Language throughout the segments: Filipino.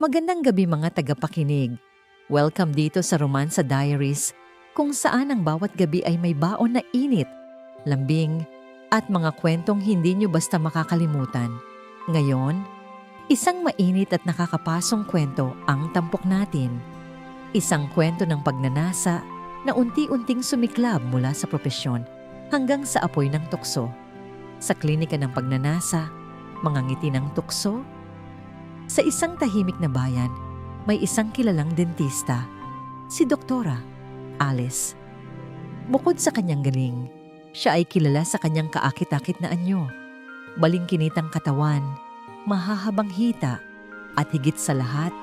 Magandang gabi mga tagapakinig. Welcome dito sa Romansa Diaries kung saan ang bawat gabi ay may baon na init, lambing, at mga kwentong hindi nyo basta makakalimutan. Ngayon, isang mainit at nakakapasong kwento ang tampok natin. Isang kwento ng pagnanasa na unti-unting sumiklab mula sa propesyon hanggang sa apoy ng tukso. Sa klinika ng pagnanasa, mga ngiti ng tukso. Sa isang tahimik na bayan, may isang kilalang dentista, si Doktora Alice. Bukod sa kanyang galing, siya ay kilala sa kanyang kaakit-akit na anyo, balingkinitang katawan, mahahabang hita, at higit sa lahat,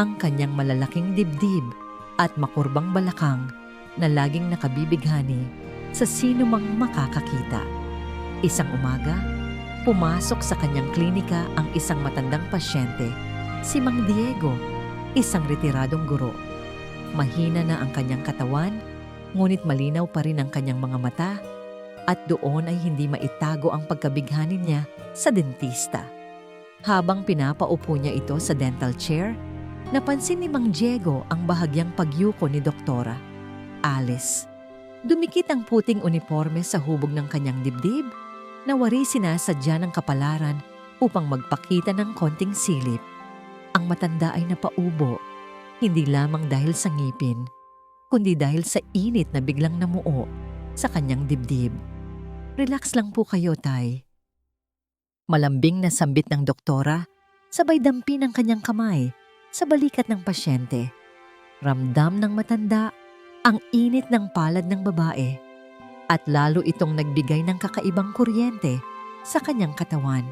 ang kanyang malalaking dibdib at makurbang balakang na laging nakabibighani sa sino mang makakakita. Isang umaga, pumasok sa kanyang klinika ang isang matandang pasyente, si Mang Diego, isang retiradong guro. Mahina na ang kanyang katawan, ngunit malinaw pa rin ang kanyang mga mata at doon ay hindi maitago ang pagkabighani niya sa dentista. Habang pinapaupo niya ito sa dental chair, napansin ni Mang Diego ang bahagyang pagyuko ni Doktora. Alice. Dumikit ang puting uniforme sa hubog ng kanyang dibdib na wari sinasadya ng kapalaran upang magpakita ng konting silip. Ang matanda ay napaubo, hindi lamang dahil sa ngipin, kundi dahil sa init na biglang namuo sa kanyang dibdib. Relax lang po kayo, Tay. Malambing na sambit ng doktora, sabay dampi ng kanyang kamay sa balikat ng pasyente. Ramdam ng matanda ang init ng palad ng babae at lalo itong nagbigay ng kakaibang kuryente sa kanyang katawan.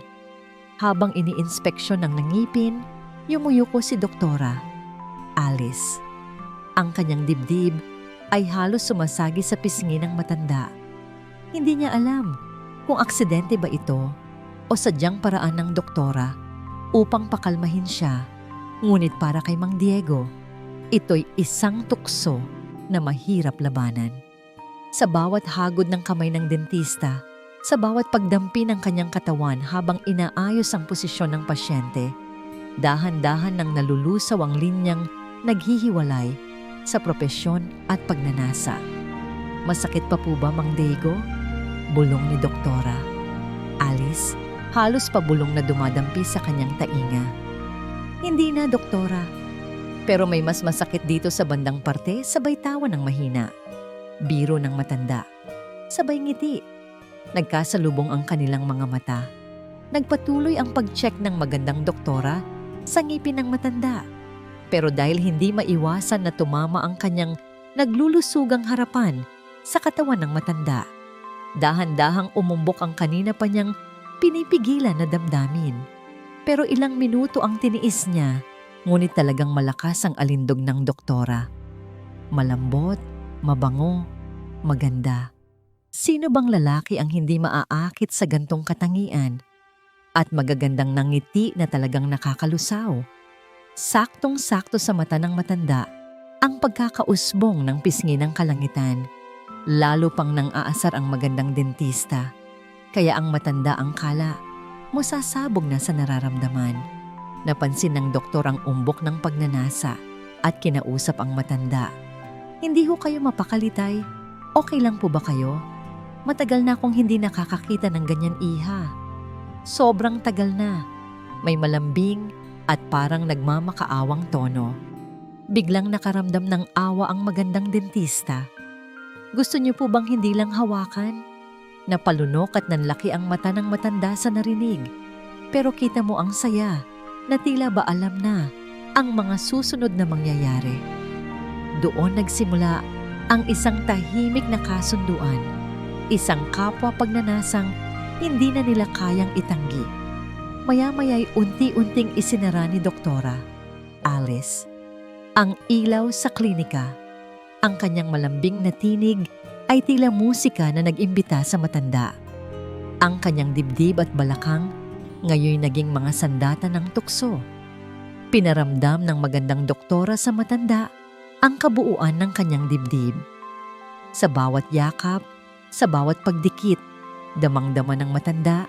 Habang iniinspeksyon ng nangipin, yumuyuko si Doktora, Alice. Ang kanyang dibdib ay halos sumasagi sa pisngi ng matanda. Hindi niya alam kung aksidente ba ito o sadyang paraan ng doktora upang pakalmahin siya. Ngunit para kay Mang Diego, ito'y isang tukso na mahirap labanan. Sa bawat hagod ng kamay ng dentista, sa bawat pagdampi ng kanyang katawan habang inaayos ang posisyon ng pasyente, dahan-dahan nang nalulusaw ang linyang naghihiwalay sa propesyon at pagnanasa. Masakit pa po ba, Mang Diego? Bulong ni Doktora. Alice, halos pabulong na dumadampi sa kanyang tainga. Hindi na, Doktora. Pero may mas masakit dito sa bandang parte, sabay tawa ng mahina. Biro ng matanda. Sabay ngiti. Nagkasalubong ang kanilang mga mata. Nagpatuloy ang pag-check ng magandang doktora sa ngipin ng matanda. Pero dahil hindi maiwasan na tumama ang kanyang naglulusugang harapan sa katawan ng matanda, dahan-dahang umumbok ang kanina pa niyang pinipigilan na damdamin. Pero ilang minuto ang tiniis niya, ngunit talagang malakas ang alindog ng doktora. Malambot, mabango, maganda. Sino bang lalaki ang hindi maaakit sa gantong katangian? At magagandang nangiti na talagang nakakalusaw. Saktong-sakto sa mata ng matanda ang pagkakausbong ng pisngi ng kalangitan. Lalo pang nang aasar ang magandang dentista. Kaya ang matanda ang kala, musasabog na sa nararamdaman. Napansin ng doktor ang umbok ng pagnanasa at kinausap ang matanda. Hindi ho kayo mapakalitay. Okay lang po ba kayo? Matagal na akong hindi nakakakita ng ganyan iha. Sobrang tagal na. May malambing at parang nagmamakaawang tono. Biglang nakaramdam ng awa ang magandang dentista. Gusto niyo po bang hindi lang hawakan? Napalunok at nanlaki ang mata ng matanda sa narinig. Pero kita mo ang saya na tila ba alam na ang mga susunod na mangyayari. Doon nagsimula ang isang tahimik na kasunduan. Isang kapwa pagnanasang hindi na nila kayang itanggi. Maya-maya'y unti-unting isinara ni Doktora, Alice, ang ilaw sa klinika. Ang kanyang malambing na tinig ay tila musika na nag-imbita sa matanda. Ang kanyang dibdib at balakang ngayon naging mga sandata ng tukso. Pinaramdam ng magandang doktora sa matanda ang kabuuan ng kanyang dibdib. Sa bawat yakap, sa bawat pagdikit, damang-dama ng matanda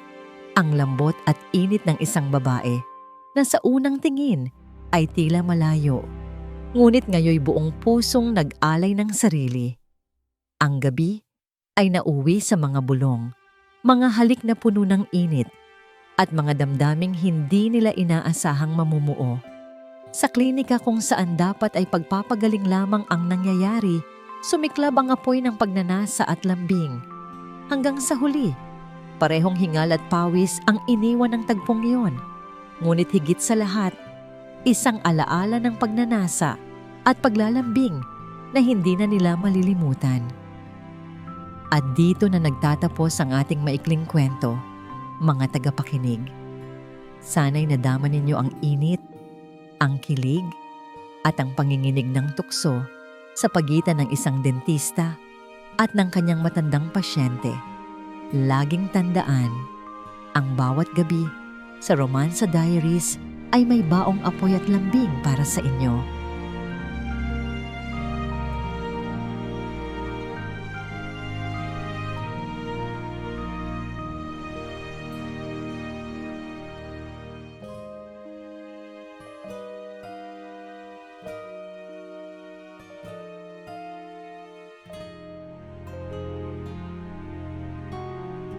ang lambot at init ng isang babae na sa unang tingin ay tila malayo. Ngunit ngayoy buong pusong nag-alay ng sarili. Ang gabi ay nauwi sa mga bulong, mga halik na puno ng init, at mga damdaming hindi nila inaasahang mamumuo. Sa klinika kung saan dapat ay pagpapagaling lamang ang nangyayari, sumiklab ang apoy ng pagnanasa at lambing. Hanggang sa huli, parehong hingal at pawis ang iniwan ng tagpong iyon. Ngunit higit sa lahat, isang alaala ng pagnanasa at paglalambing na hindi na nila malilimutan. At dito na nagtatapos ang ating maikling kwento, mga tagapakinig. Sana'y nadama ninyo ang init, ang kilig, at ang panginginig ng tukso sa pagitan ng isang dentista at ng kanyang matandang pasyente. Laging tandaan, ang bawat gabi sa Romansa Diaries ay may baong apoy at lambing para sa inyo.